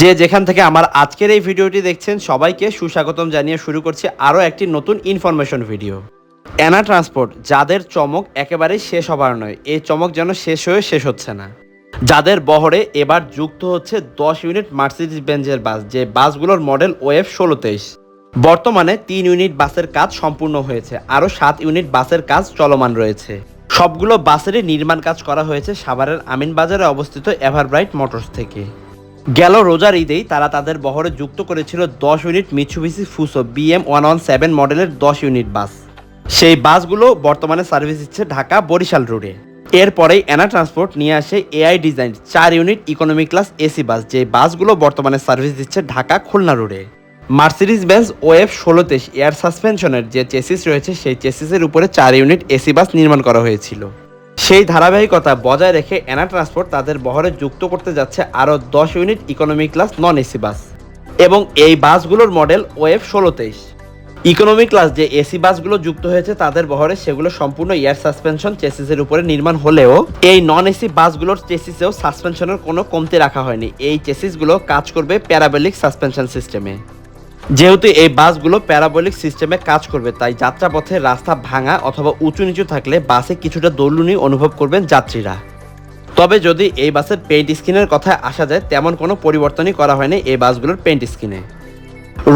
যে যেখান থেকে আমার আজকের এই ভিডিওটি দেখছেন, সবাইকে সুস্বাগতম জানিয়ে শুরু করছি আরও একটি নতুন ইনফরমেশন ভিডিও অ্যানা ট্রান্সপোর্ট যাদের চমক একেবারেই শেষ হবার নয়, এই চমক যেন শেষ হয়ে শেষ হচ্ছে না। যাদের বহরে এবার যুক্ত হচ্ছে দশ ইউনিট মার্সিডিজ বেঞ্জের বাস, যে বাসগুলোর মডেল ওএফ ষোলো তেইশ। বর্তমানে তিন ইউনিট বাসের কাজ সম্পূর্ণ হয়েছে, আরও সাত ইউনিট বাসের কাজ চলমান রয়েছে। সবগুলো বাসেরই নির্মাণ কাজ করা হয়েছে সাভারের আমিনবাজারে অবস্থিত এভারব্রাইট মোটরস থেকে। গেল রোজার ঈদেই তারা তাদের বহরে যুক্ত করেছিল দশ unit Mitsubishi Fuso BM one one seven মডেলের দশ ইউনিট বাস। সেই বাসগুলো বর্তমানে সার্ভিস দিচ্ছে ঢাকা বরিশাল রোডে। এরপরেই এনা ট্রান্সপোর্ট নিয়ে আসে এআই ডিজাইন চার unit economy class AC bus, যে বাসগুলো বর্তমানে সার্ভিস দিচ্ছে ঢাকা খুলনা রোডে। মার্সিডিজ বেঞ্জ ষোলো তেইশ এয়ার সাসপেনশনের যে চেসিস রয়েছে, সেই চেসিসের উপরে চার ইউনিট এসি বাস নির্মাণ করা হয়েছিল। সেই ধারাবাহিকতা বজায় রেখে এনা ট্রান্সপোর্ট তাদের বহরে যুক্ত করতে যাচ্ছে আরও দশ unit economy class non AC bus. এবং এই বাসগুলোর মডেল ওএফ ষোলো তেইশ। ইকোনমি ক্লাস যে এসি বাসগুলো যুক্ত হয়েছে তাদের বহরে সেগুলো সম্পূর্ণ এয়ার সাসপেনশন চেসিসের উপরে নির্মাণ হলেও এই নন এসি বাসগুলোর চেসিসেও সাসপেনশনের কোনো কমতি রাখা হয়নি। এই চেসিসগুলো কাজ করবে প্যারাবেলিক সাসপেনশন সিস্টেমে। যেহেতু এই বাসগুলো প্যারাবলিক সিস্টেমে কাজ করবে, তাই যাত্রাপথে রাস্তা ভাঙা অথবা উঁচু নিচু থাকলে বাসে কিছুটা দোলুনি অনুভব করবেন যাত্রীরা। তবে যদি এই বাসের পেইন্ট স্কিনের কথায় আসা যায়, তেমন কোনো পরিবর্তনই করা হয়নি এই বাসগুলোর পেইন্ট স্কিনে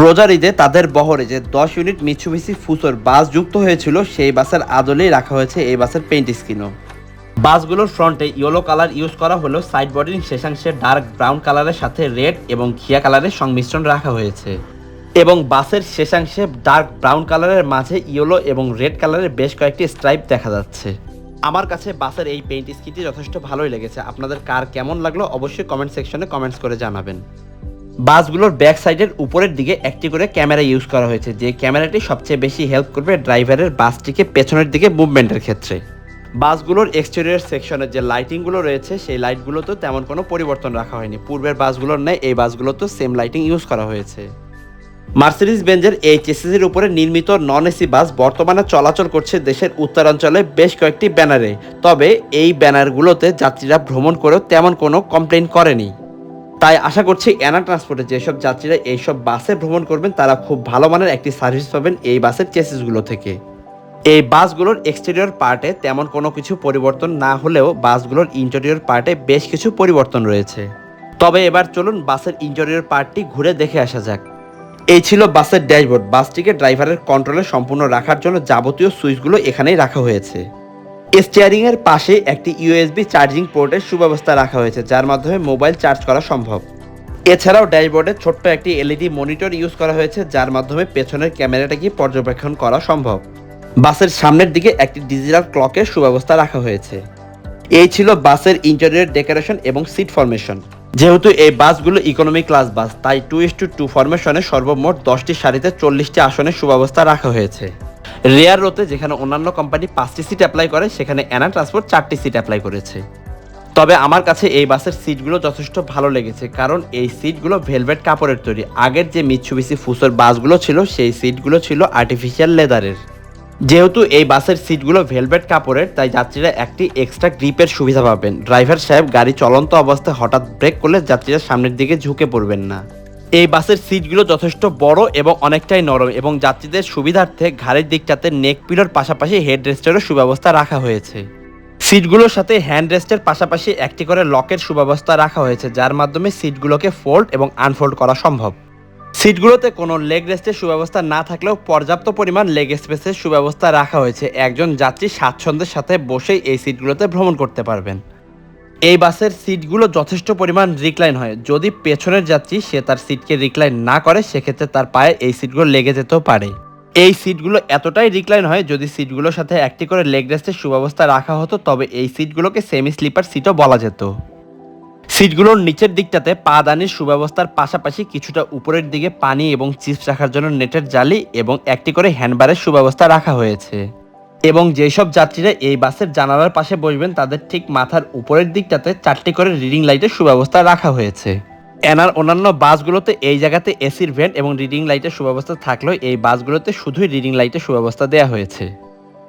রোজার ঈদে তাদের বহরে যে দশ ইউনিট মিৎসুবিসি ফুসোর বাস যুক্ত হয়েছিল, সেই বাসের আদলেই রাখা হয়েছে এই বাসের পেইন্ট স্কিনও বাসগুলোর ফ্রন্টে ইয়েলো কালার ইউজ করা হলেও সাইড বডির শেষাংশে ডার্ক ব্রাউন কালারের সাথে রেড এবং ঘিয়া কালারের সংমিশ্রণ রাখা হয়েছে। এবং বাসের শেষাংশে ডার্ক ব্রাউন কালারের মাঝে ইয়েলো এবং রেড কালারের বেশ কয়েকটি স্ট্রাইপ দেখা যাচ্ছে। আমার কাছে বাসের এই পেইন্ট স্কিনটি যথেষ্ট ভালোই লেগেছে। আপনাদের কার কেমন লাগল অবশ্যই কমেন্ট সেকশনে কমেন্টস করে জানাবেন। বাসগুলোর ব্যাক সাইডের উপরের দিকে একটি করে ক্যামেরা ইউজ করা হয়েছে, যে ক্যামেরাটি সবচেয়ে বেশি হেল্প করবে ড্রাইভারের বাসটিকে পেছনের দিকে মুভমেন্টের ক্ষেত্রে। বাসগুলোর এক্সটেরিয়র সেকশনের যে লাইটিংগুলো রয়েছে, সেই লাইটগুলোতেও তেমন কোনো পরিবর্তন রাখা হয়নি। পূর্বের বাসগুলোর ন্যায় এই বাসগুলোতেও সেম লাইটিং ইউজ করা হয়েছে। মার্সিডিজ বেঞ্জের এই চেসিসের উপরে নির্মিত নন এসি বাস বর্তমানে চলাচল করছে দেশের উত্তরাঞ্চলে বেশ কয়েকটি ব্যানারে। তবে এই ব্যানারগুলোতে যাত্রীরা ভ্রমণ করেও তেমন কোনো কমপ্লেন করেনি। তাই আশা করছি অ্যানা ট্রান্সপোর্টে যেসব যাত্রীরা এইসব বাসে ভ্রমণ করবেন, তারা খুব ভালো মানের একটি সার্ভিস পাবেন এই বাসের চেসিসগুলো থেকে। এই বাসগুলোর এক্সটেরিয়র পার্টে তেমন কোনো কিছু পরিবর্তন না হলেও বাসগুলোর ইন্টেরিয়র পার্টে বেশ কিছু পরিবর্তন রয়েছে। তবে এবার চলুন বাসের ইন্টেরিয়র পার্টটি ঘুরে দেখে আসা যাক। এই ছিল বাসের ড্যাশবোর্ড। বাসটিকে ড্রাইভারের কন্ট্রোলে সম্পূর্ণ রাখার জন্য যাবতীয় সুইচগুলো এখানেই রাখা হয়েছে। স্টিয়ারিং এর পাশে একটি ইউএসবি চার্জিং পোর্টের সুব্যবস্থা রাখা হয়েছে, যার মাধ্যমে মোবাইল চার্জ করা সম্ভব। এছাড়াও ড্যাশবোর্ডে ছোট্ট একটি এলইডি মনিটর ইউজ করা হয়েছে, যার মাধ্যমে পেছনের ক্যামেরাটাকে পর্যবেক্ষণ করা সম্ভব। বাসের সামনের দিকে একটি ডিজিটাল ক্লকের সুব্যবস্থা রাখা হয়েছে। এই ছিল বাসের ইন্টেরিয়র ডেকোরেশন এবং সিট ফরমেশন যেহেতু এই বাসগুলো ইকোনমি ক্লাস বাস তাই টু ইস টু টু ফরমেশনে সর্বমোট দশটি সারিতে চল্লিশটি আসনের সুব্যবস্থা রাখা হয়েছে। রেয়ার রোতে যেখানে অন্যান্য কোম্পানি পাঁচটি সিট অ্যাপ্লাই করে, সেখানে অ্যানা ট্রান্সপোর্ট চারটি সিট অ্যাপ্লাই করেছে। তবে আমার কাছে এই বাসের সিটগুলো যথেষ্ট ভালো লেগেছে, কারণ এই সিটগুলো ভেলভেট কাপড়ের তৈরি। আগের যে মিৎসুবিসি ফুসোর বাসগুলো ছিল, সেই সিটগুলো ছিল আর্টিফিশিয়াল লেদারের যেহেতু এই বাসের সিটগুলো ভেলভেট কাপড়ের, তাই যাত্রীরা একটি এক্সট্রা গ্রিপের সুবিধা পাবেন। ড্রাইভার সাহেব গাড়ি চলন্ত অবস্থায় হঠাৎ ব্রেক করলে যাত্রীরা সামনের দিকে ঝুঁকে পড়বেন না। এই বাসের সিটগুলো যথেষ্ট বড় এবং অনেকটাই নরম এবং যাত্রীদের সুবিধার্থে ঘাড়ের দিকটাতে নেক পিলোর পাশাপাশি হেড রেস্টেরও সুব্যবস্থা রাখা হয়েছে। সিটগুলোর সাথে হ্যান্ড রেস্টের পাশাপাশি একটি করে লকের সুব্যবস্থা রাখা হয়েছে, যার মাধ্যমে সিটগুলোকে ফোল্ড এবং আনফোল্ড করা সম্ভব। সিটগুলোতে কোনো লেগ রেস্টের সুব্যবস্থা না থাকলেও পর্যাপ্ত পরিমাণ লেগ স্পেসের সুব্যবস্থা রাখা হয়েছে। একজন যাত্রী স্বাচ্ছন্দ্যের সাথে বসেই এই সিটগুলোতে ভ্রমণ করতে পারবেন। এই বাসের সিটগুলো যথেষ্ট পরিমাণ রিক্লাইন হয়। যদি পেছনের যাত্রী সে তার সিটকে রিক্লাইন না করে, সেক্ষেত্রে তার পায়ে এই সিটগুলো লেগে যেতেও পারে। এই সিটগুলো এতটাই রিক্লাইন হয়, যদি সিটগুলোর সাথে একটি করে লেগ রেস্টের সুব্যবস্থা রাখা হতো, তবে এই সিটগুলোকে সেমি স্লিপার সিটও বলা যেত। সিটগুলোর নিচের দিকটাতে পা দানির সুব্যবস্থার পাশাপাশি কিছুটা উপরের দিকে পানি এবং চিপস রাখার জন্য নেটের জালি এবং একটি করে হ্যান্ডবারের সুব্যবস্থা রাখা হয়েছে। এবং যেসব যাত্রীরা এই বাসের জানালার পাশে বসবেন, তাদের ঠিক মাথার উপরের দিকটাতে চারটি করে রিডিং লাইটের সুব্যবস্থা রাখা হয়েছে। এনার অন্যান্য বাসগুলোতে এই জায়গাতে এসির ভেন্ট এবং রিডিং লাইটের সুব্যবস্থা থাকলেও এই বাসগুলোতে শুধুই রিডিং লাইটের সুব্যবস্থা দেওয়া হয়েছে।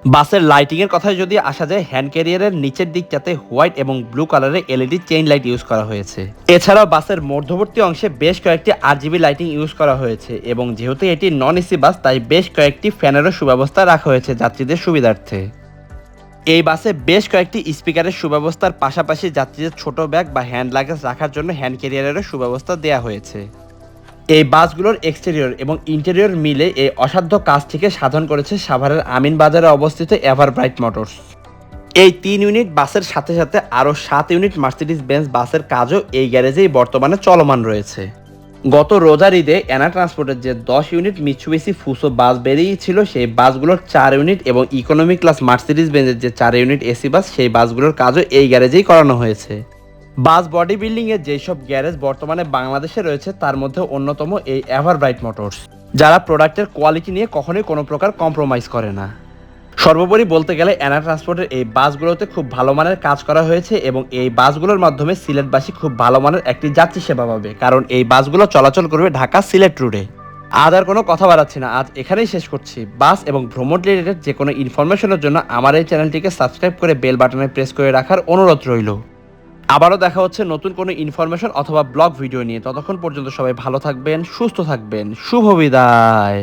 বাসের লাইটিং এর কথায় যদি আসা যায়, হ্যান্ড ক্যারিয়ারের নিচের দিকটাতে হোয়াইট এবং ব্লু কালারের এলইডি চেইন লাইট ইউজ করা হয়েছে। এছাড়াও বাসের মধ্যবর্তী অংশে বেশ কয়েকটি আরজিবি লাইটিং ইউজ করা হয়েছে এবং যেহেতু এটি নন এসি বাস, তাই বেশ কয়েকটি ফ্যানেরও সুব্যবস্থা রাখা হয়েছে যাত্রীদের সুবিধার্থে। এই বাসে বেশ কয়েকটি স্পিকারের সুব্যবস্থার পাশাপাশি যাত্রীদের ছোট ব্যাগ বা হ্যান্ড লাগেজ রাখার জন্য হ্যান্ড ক্যারিয়ারেরও সুব্যবস্থা দেওয়া হয়েছে। এই বাসগুলোর এক্সটেরিয়র এবং ইন্টেরিয়র মিলে এই অসাধ্য কাজটিকে সাধন করেছে সাভারের আমিন বাজারে অবস্থিত এভারব্রাইট মোটরস এই তিন ইউনিট বাসের সাথে সাথে আরও সাত ইউনিট মার্সিডিস বেঞ্চ বাসের কাজও এই গ্যারেজেই বর্তমানে চলমান রয়েছে। গত রোজার ঈদে অ্যানা ট্রান্সপোর্টের যে দশ ইউনিট মিচুবিসি ফুসো বাস বেরিয়েছিল, সেই বাসগুলোর চার ইউনিট এবং ইকোনমি ক্লাস মার্সিডিস বেঞ্চের যে চার ইউনিট এসি বাস, সেই বাসগুলোর কাজও এই গ্যারেজেই করানো হয়েছে। বাস বডি বিল্ডিং এর যেসব গ্যারেজ বর্তমানে বাংলাদেশে রয়েছে, তার মধ্যে অন্যতম এই এভারব্রাইট মোটরস যারা প্রোডাক্টের কোয়ালিটি নিয়ে কখনোই কোনো প্রকার কম্প্রোমাইজ করে না। সর্বোপরি বলতে গেলে অ্যানা ট্রান্সপোর্টের এই বাসগুলোতে খুব ভালো মানের কাজ করা হয়েছে এবং এই বাসগুলোর মাধ্যমে সিলেটবাসী খুব ভালো মানের একটি যাত্রী সেবা পাবে, কারণ এই বাসগুলো চলাচল করবে ঢাকা সিলেট রুটে। আজ আর কোনো কথা বাড়াচ্ছি না, আজ এখানেই শেষ করছি। বাস এবং ভ্রমণ রিলেটেড যে কোনো ইনফরমেশনের জন্য আমার এই চ্যানেলটিকে সাবস্ক্রাইব করে বেল বাটনে প্রেস করে রাখার অনুরোধ রইল। আবারও দেখা হচ্ছে নতুন কোনো ইনফরমেশন অথবা ব্লগ ভিডিও নিয়ে। ততক্ষণ পর্যন্ত সবাই ভালো থাকবেন, সুস্থ থাকবেন। শুভ বিদায়।